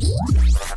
Musik.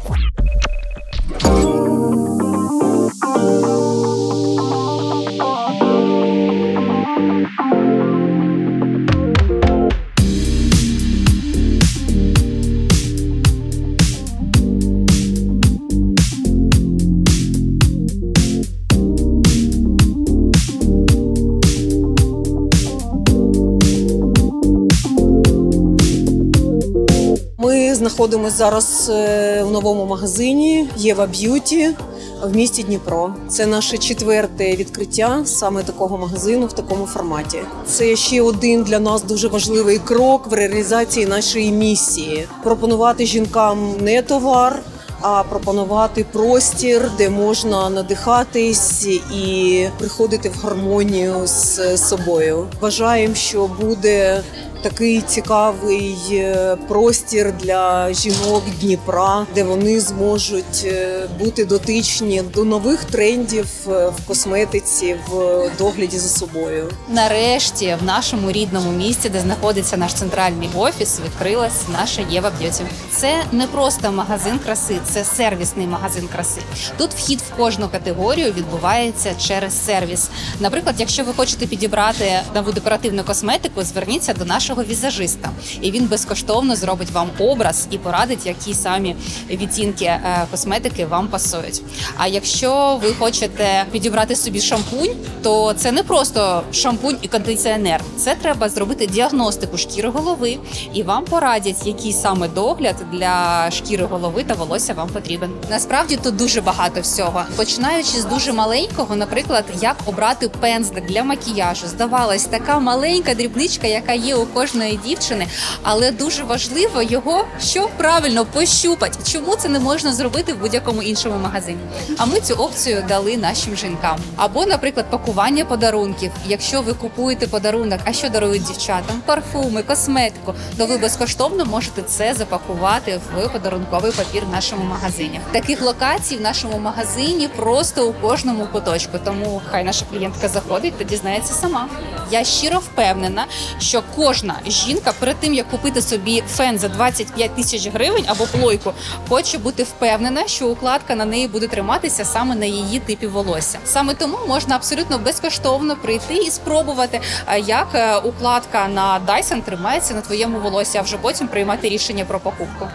Знаходимося зараз е, в новому магазині Єва Б'юті в місті Дніпро. Це наше четверте відкриття саме такого магазину в такому форматі. Це ще один для нас дуже важливий крок в реалізації нашої місії: пропонувати жінкам не товар. А пропонувати простір, де можна надихатись і приходити в гармонію з собою. Вважаємо, що буде такий цікавий е, простір для жінок Дніпра, де вони зможуть е, бути дотичні до нових трендів е, в косметиці, в догляді за собою. Нарешті в нашому рідному місті, де знаходиться наш центральний офіс, відкрилась наша Єва Б'юті. Це не просто магазин краси, це сервісний магазин краси. Тут вхід в кожну категорію відбувається через сервіс. Наприклад, якщо ви хочете підібрати нову декоративну косметику, зверніться до нашого візажиста, і він безкоштовно зробить вам образ і порадить, які самі відтінки е, косметики вам пасують. А якщо ви хочете підібрати собі шампунь, то це не просто шампунь і кондиціонер. Це треба зробити діагностику шкіри голови, і вам порадять, який саме догляд для шкіри голови та волосся вам потрібен. Насправді тут дуже багато всього. Починаючи з дуже маленького, наприклад, як обрати пензлик для макіяжу. Здавалось, така маленька дрібничка, яка є у кожної дівчини, але дуже важливо його що правильно пощупати. Чому це не можна зробити в будь-якому іншому магазині? А ми цю опцію дали нашим жінкам. Або, наприклад, пакування подарунків. Якщо ви купуєте подарунок, а що дарують дівчатам? Парфуми, косметику, то ви безкоштовно можете це запакувати в подарунковий папір в нашому магазині. Таких локацій в нашому магазині просто у кожному куточку. Тому хай наша клієнтка заходить та дізнається сама. Я щиро впевнена, що кожна жінка перед тим як купити собі фен за 25 тисяч гривень або плойку, хоче бути впевнена, що укладка на неї буде триматися саме на її типі волосся. Саме тому можна абсолютно безкоштовно прийти і спробувати, е, як е, укладка на Dyson тримається на твоєму волосі, а вже потім приймати рішення про покупку.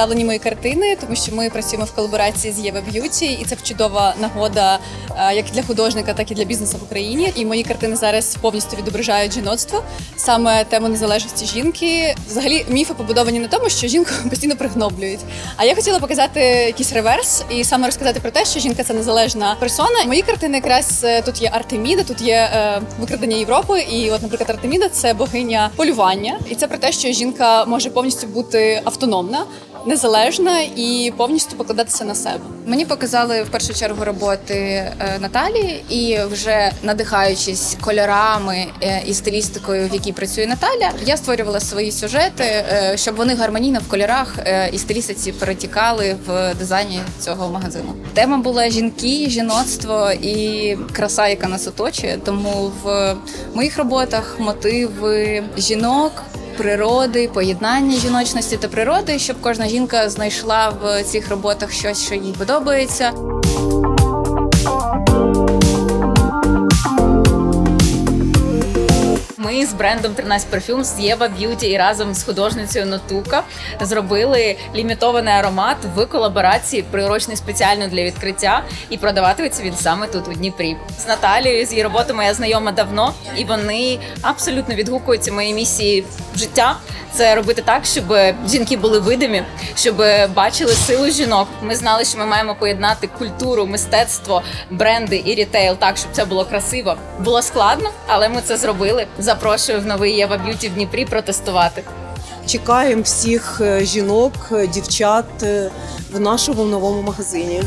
Представлені мої картини, тому що ми працюємо в колаборації з Єва Б'юті, і це чудова нагода е, як для художника, так і для бізнесу в Україні. І мої картини зараз повністю відображають жіноцтво, саме тему незалежності жінки. Взагалі, міфи побудовані на тому, що жінку постійно пригноблюють. А я хотіла показати якийсь реверс і саме розказати про те, що жінка це незалежна персона. Мої картини якраз е, тут є Артеміда, тут є е, викрадення Європи. І, от, наприклад, Артеміда це богиня полювання, і це про те, що жінка може повністю бути автономна. Незалежна і повністю покладатися на себе. Мені показали в першу чергу роботи е, Наталі, і вже надихаючись кольорами е, і стилістикою, в якій працює Наталя, я створювала свої сюжети, е, щоб вони гармонійно в кольорах і стилістиці перетікали в дизайні цього магазину. Тема була жінки, жіноцтво і краса, яка нас оточує. Тому в моїх роботах мотиви жінок природи, поєднання жіночності та природи, щоб кожна жінка знайшла в цих роботах щось, що їй подобається. Ми з брендом 13 Perfume, з Єва Б'юті і разом з художницею Нотука зробили лімітований аромат в колаборації, приурочений спеціально для відкриття, і продаватиметься він саме тут у Дніпрі. З Наталією з її роботами я знайома давно, і вони абсолютно відгукуються моїй місії життя. Це робити так, щоб жінки були видимі, щоб бачили силу жінок. Ми знали, що ми маємо поєднати культуру, мистецтво, бренди і рітейл так, щоб це було красиво. Було складно, але ми це зробили. Запрошую в новий Єва Б'юті в Дніпрі протестувати. Чекаємо всіх е, жінок, е, дівчат е, в нашому новому магазині.